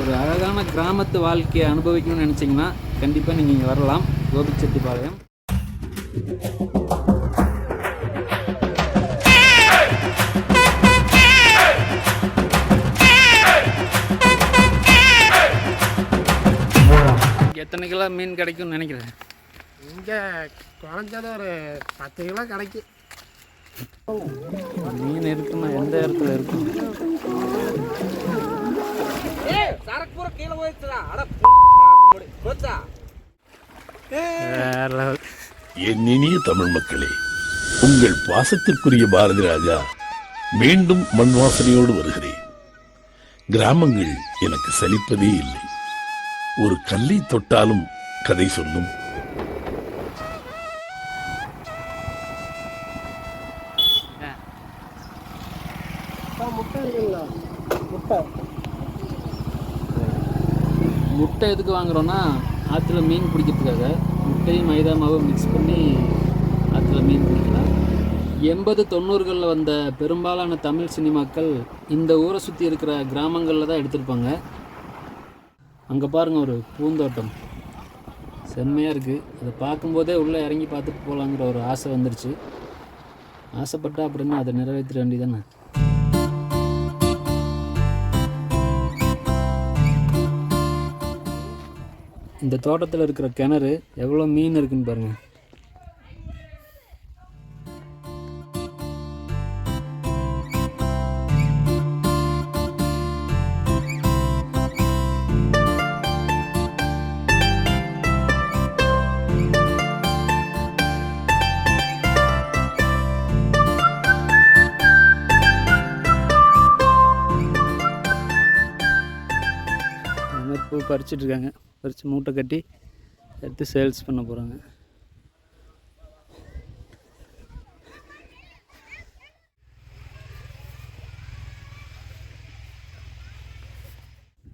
ஒரு அழகான கிராமத்து வாழ்க்கையை அனுபவிக்கணும்னு நினச்சிங்கன்னா கண்டிப்பாக நீங்கள் இங்கே வரலாம். கோபிச்செட்டிப்பாளையம். எத்தனை கிலோ மீன் கிடைக்கும்னு நினைக்கிறேன் இங்கே குறைஞ்சது ஒரு பத்து கிலோ கிடைக்கும். மீன் இருக்குன்னா எந்த இடத்துல இருக்கும்? என் இனிய தமிழ் மக்களே உங்கள் பாசத்திற்குரிய பாரதி ராஜா மீண்டும் மண் வாசனையோடு வருகிறேன். கிராமங்கள் எனக்கு சலிப்பதே இல்லை. ஒரு கல்லை தொட்டாலும் கதை சொல்லும். முட்டை எதுக்கு வாங்குறோன்னா ஆற்றுல மீன் பிடிக்கிறதுக்காக முட்டையும் மைதா மாவு மிக்ஸ் பண்ணி ஆற்றுல மீன் பிடிக்கலாம். எண்பது தொண்ணூறுகளில் வந்த பெரும்பாலான தமிழ் சினிமாக்கள் இந்த ஊரை சுற்றி இருக்கிற கிராமங்களில் தான் எடுத்திருப்பாங்க. அங்கே பாருங்கள் ஒரு பூந்தோட்டம். செம்மையாக இருக்குது அதை பார்க்கும்போதே உள்ளே இறங்கி பார்த்துட்டு போகலாங்கிற ஒரு ஆசை வந்துருச்சு. ஆசைப்பட்டா அப்படின்னா அதை நிறைவேற்ற வேண்டியதானே இந்த தோட்டத்தில் இருக்கிற கிணறு எவ்வளோ மீன் இருக்குன்னு பாருங்கள் இந்த பூ இருக்காங்க. பறித்து மூட்டை கட்டி எடுத்து சேல்ஸ் பண்ண போகிறாங்க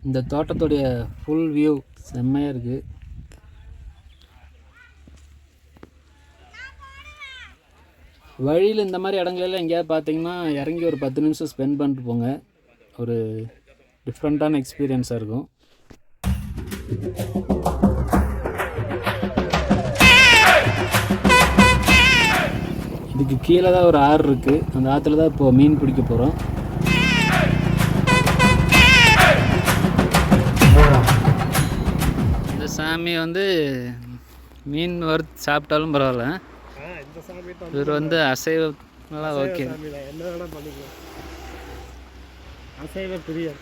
இந்த தோட்டத்துடைய ஃபுல் வியூ செம்மையாக இருக்குது வழியில் இந்த மாதிரி இடங்களெல்லாம் எங்கேயாவது பார்த்தீங்கன்னா இறங்கி ஒரு பத்து நிமிஷம் ஸ்பெண்ட் பண்ணிட்டு போங்க. ஒரு டிஃப்ரெண்ட்டான எக்ஸ்பீரியன்ஸாக இருக்கும். இதுக்கு கீழே தான் ஒரு ஆறு இருக்குது அந்த ஆற்றுல தான் இப்போ மீன் பிடிக்க போகிறோம் இந்த சாமி வந்து மீன் வறுத்து சாப்பிட்டாலும் பரவாயில்ல. இவர் வந்து அசைவம்லாம் ஓகே. அசைவ பிரியர்.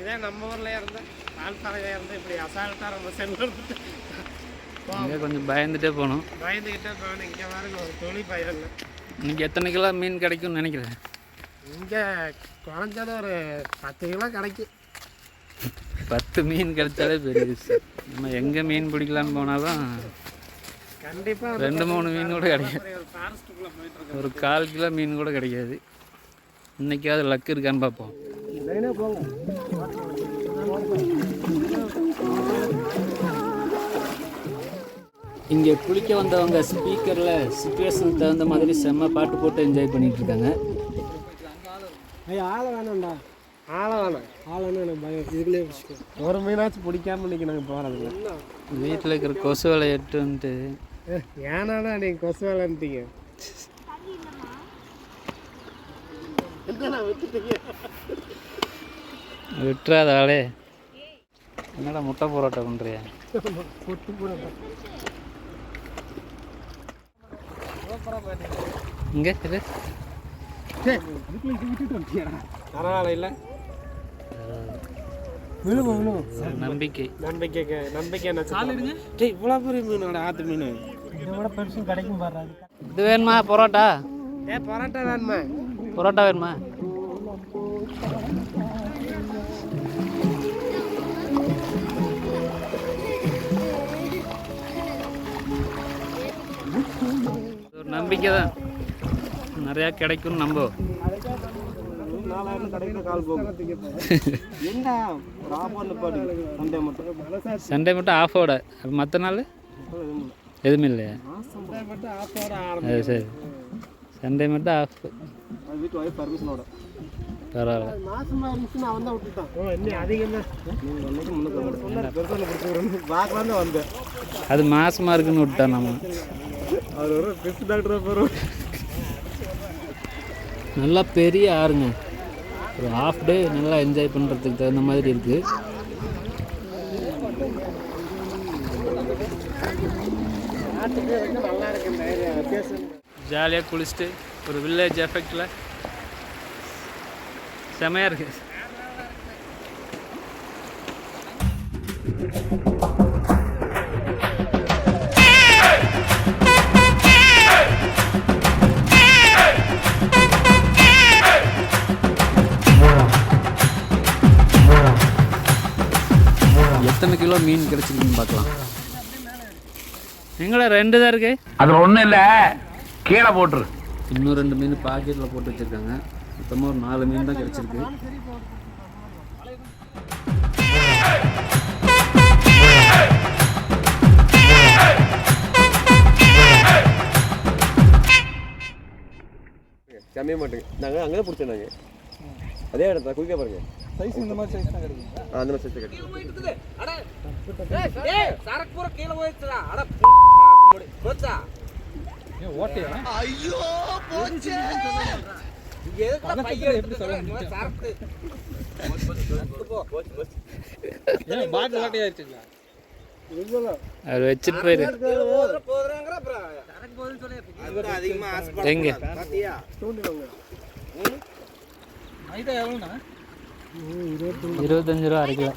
இதே நம்ம ஊரில் இருந்து பால்பாளையம் இருந்து இப்படி அசால்ட்டாக நம்ம சென்று இங்கே கொஞ்சம் பயந்துட்டே போகணும். பயந்துக்கிட்டே போகணும். இங்கே பாருங்க ஒரு துளி பயிர் இல்லை இன்னைக்கு எத்தனை கிலோ மீன் கிடைக்கும்னு நினைக்கிறேன்? இங்கே குறைஞ்சது ஒரு பத்து கிலோ கிடைக்கும். பத்து மீன் கிடைச்சாலே பெரிய விஷயம். நம்ம எங்கே மீன் பிடிக்கலான்னு போனாலும் கண்டிப்பாக ரெண்டு மூணு மீன் கூட கிடைக்காது. ஒரு கால் கிலோ மீன் கூட கிடைக்காது. இன்னைக்காவது லக்கு இருக்கான்னு பார்ப்போம். லைனே போங்க? இங்கே குளிக்க வந்தவங்க ஸ்பீக்கரில் சுச்சுவேஷனுக்கு தகுந்த மாதிரி செம்ம பாட்டு போட்டு என்ஜாய் பண்ணிட்டு இருக்காங்க ஐயா ஆளை வேணாம்டா. ஆளை வேணாம். ஆளைன்னு எனக்கு பயம். இதுக்குள்ளே பிடிச்சிக்கோ ஒரு மீனாச்சும் பிடிக்காம இன்னைக்கு நாங்கள் போகிறதில்ல வீட்டில் இருக்கிற கொசு வலை எட்டுன்ட்டு ஏனாடா நீங்கள் கொசு வேலைன்ட்டீங்க என்னடா விட்டுட்டீங்க? விட்டுறாத ஆளே. என்னடா முட்டை பரோட்டா பண்ணுறியா இங்கே இது நம்பிக்கை. நம்பிக்கை நம்பிக்கை இவ்வளோ பெரிய மீனோட ஆற்று மீன். இதோட பெருசும் கிடைக்கும் பாரு இது வேணுமா? பரோட்டா? ஏ பரோட்டா வேணுமா? பரோட்டா வேணுமா? நம்பிக்கை தான் நிறையா கிடைக்கும்னு நம்ப கால் சண்டே மட்டும் ஆஃபோட மற்ற நாள் எதுவுமே இல்லையா? அது சரி. சண்டே மட்டும் ஆஃப் பரவாயில்ல. அது மாசமாக இருக்குன்னு விட்டான் நம்ம. அவர் ஒரு பெஸ்ட் டாக்டராக போகிறோம் நல்லா பெரிய ஆறுங்க. ஒரு ஹாஃப் டே நல்லா என்ஜாய் பண்ணுறதுக்கு தகுந்த மாதிரி இருக்குது ஜாலியாக குளிச்சுட்டு ஒரு வில்லேஜ் எஃபெக்டில் செமையாக இருக்குது கிலோ மீன் கிடைச்சிருக்குன்னு பார்க்கலாம். எங்களா ரெண்டு தான் இருக்கு? அதுல ஒண்ணும் இல்ல. கீழே போட்டுரு. இன்னும் ரெண்டு மீன் பாக்கெட்டில் போட்டு வச்சுருக்காங்க. மொத்தமாக ஒரு நாலு மீன் தான் கிடச்சிருக்கு. கம்மிய மாட்டேங்க. நாங்கள் அங்கே தான் பிடிச்சோம் நாங்கள் அதே இடத்துல குயிக்க பாருங்க சைஸ் இந்த மாதிரி சைஸ் தான் கிடைக்கும். அந்த மாதிரி சைஸ் கிடைக்கும். அவர் வச்சுட்டு போயிரு. எங்க இருபத்தஞ்சு ரூபா அரை கிலோ.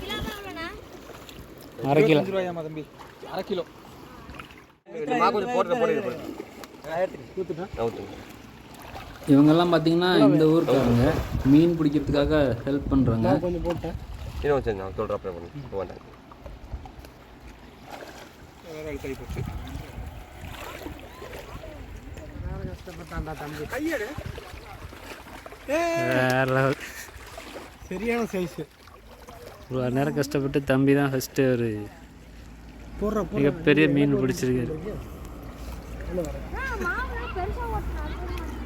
அரை கிலோ. இவங்கெல்லாம் பார்த்தீங்கன்னா இந்த ஊருக்காரங்க மீன் பிடிக்கிறதுக்காக ஹெல்ப் பண்ணுறாங்க கொஞ்சம் போட்டேன். நான் சொல்கிறேன் வேண்டாம். கஷ்டப்பட்டான்டா தம்பி. வேற level. சரியான சைஸு ஒரு நேரம் கஷ்டப்பட்டு தம்பி தான் ஃபஸ்ட்டு ஒரு போடுற மிகப்பெரிய மீன் பிடிச்சிருக்காரு.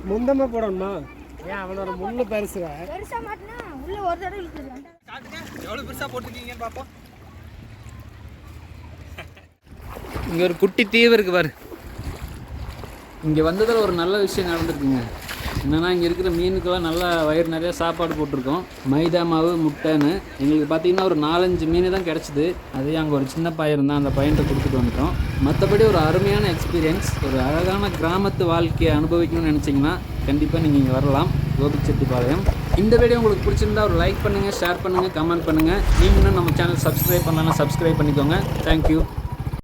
முந்தமாக போடணுமா? ஏன் அவனோட முள்ளு பெருசுடா. பெருசா மாட்டினா உள்ள ஒரு தடவை இழுத்துருவேன் இங்கே ஒரு குட்டி தீவு இருக்கு பாரு. இங்கே வந்ததில் ஒரு நல்ல விஷயம் நடந்திருக்குங்க. என்னென்னா இங்கே இருக்கிற மீனுக்கெல்லாம் நல்லா வயிறு நிறைய சாப்பாடு போட்டிருக்கோம். மைதா மாவு முட்டைன்னு. எங்களுக்கு பார்த்தீங்கன்னா ஒரு நாலஞ்சு மீன் தான் கிடச்சிது. அதே அங்கே ஒரு சின்ன பையன் இருந்தால் அந்த பையன்கிட்ட கொடுத்துட்டு வந்துட்டோம். மற்றபடி ஒரு அருமையான எக்ஸ்பீரியன்ஸ் ஒரு அழகான கிராமத்து வாழ்க்கையை அனுபவிக்கணும்னு நினச்சிங்கன்னா கண்டிப்பாக நீங்கள் இங்கே வரலாம். கோபிச்செட்டிப்பாளையம். இந்த வீடியோ உங்களுக்கு பிடிச்சிருந்தா ஒரு லைக் பண்ணுங்கள் ஷேர் பண்ணுங்கள் கமெண்ட் பண்ணுங்கள் நீங்களும் நம்ம சேனல் சப்ஸ்கிரைப் பண்ணலாம் சப்ஸ்கிரைப் பண்ணிக்கோங்க. Thank you